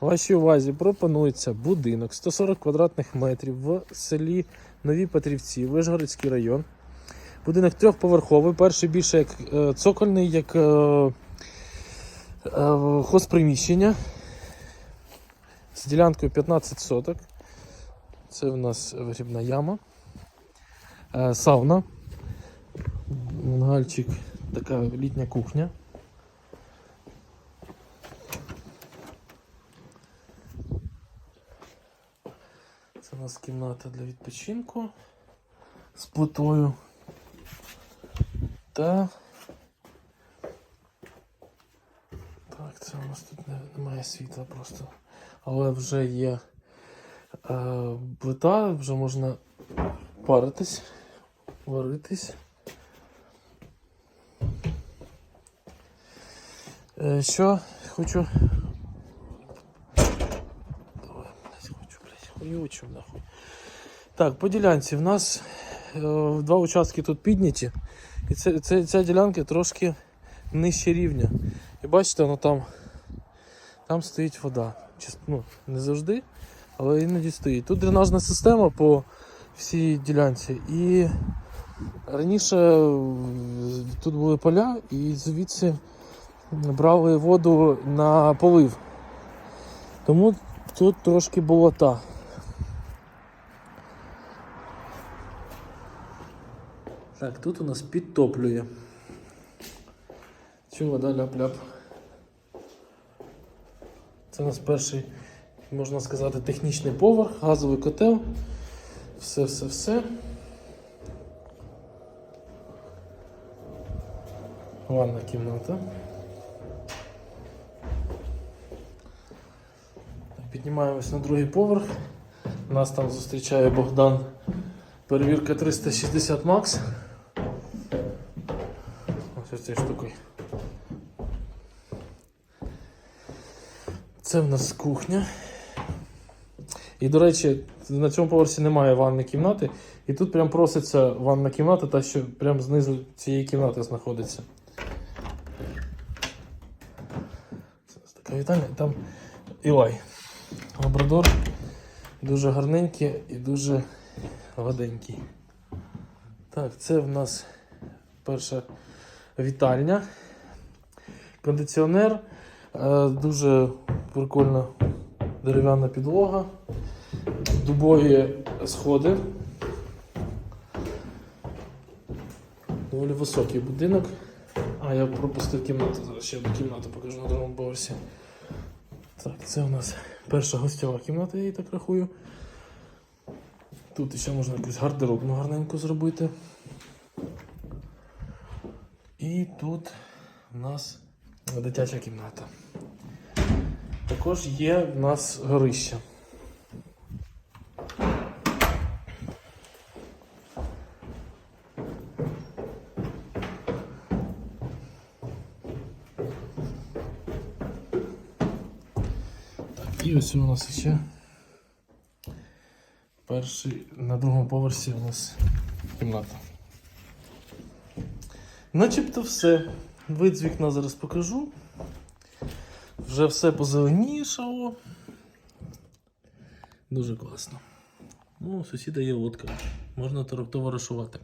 Вашій увазі пропонується будинок 140 квадратних метрів в селі Нові Петрівці, Вишгородський район. Будинок трьохповерховий, перший більше як е, цокольний, як е, е, хозприміщення з ділянкою 15 соток. Це в нас вигрібна яма, е, сауна, мангальчик, така літня кухня. Це у нас кімната для відпочинку з плитою. Та. Так, це у нас тут немає світла просто. Але вже є е, плита, вже можна паритись, варитись. Е, що хочу. Хуючу нахуй. Так, по ділянці в нас е, два участки тут підняті. І це, це, ця ділянка трошки нижче рівня. І бачите, воно там, там стоїть вода. Чис- Ну, не завжди, але іноді стоїть. Тут дренажна система по всій ділянці. І раніше е, тут були поля, і звідси брали воду на полив. Тому тут трошки болота. Так, тут у нас підтоплює. Чи вода ляп-ляп. Це у нас перший, можна сказати, технічний поверх, газовий котел. Все, все, все. Ванна кімната. Піднімаємось на другий поверх. Нас там зустрічає Богдан. Перевірка 360 Max. Цією штукою. Це в нас кухня. І, до речі, на цьому поверсі немає ванної кімнати. І тут прям проситься ванна кімната, та що прям знизу цієї кімнати знаходиться. Це така вітальня. Там Ілай. Лабрадор. Дуже гарненький і дуже гладенький. Так, це в нас перша вітальня. Кондиціонер. Е, Дуже прикольна дерев'яна підлога. Дубові сходи. Доволі високий будинок. А, я пропустив кімнату. Зараз ще одну кімнату покажу на другому поверсі. Так, це у нас перша гостьова кімната, я її так рахую. Тут ще можна якусь гардеробну гарненьку зробити. І тут у нас дитяча кімната. Також є в нас горище. І ось у нас ще перший на другому поверсі у нас кімната. Начебто все. Вид з вікна зараз покажу. Вже все позеленішало. Дуже класно. Ну, сусіда є лодка. Можна товаришувати.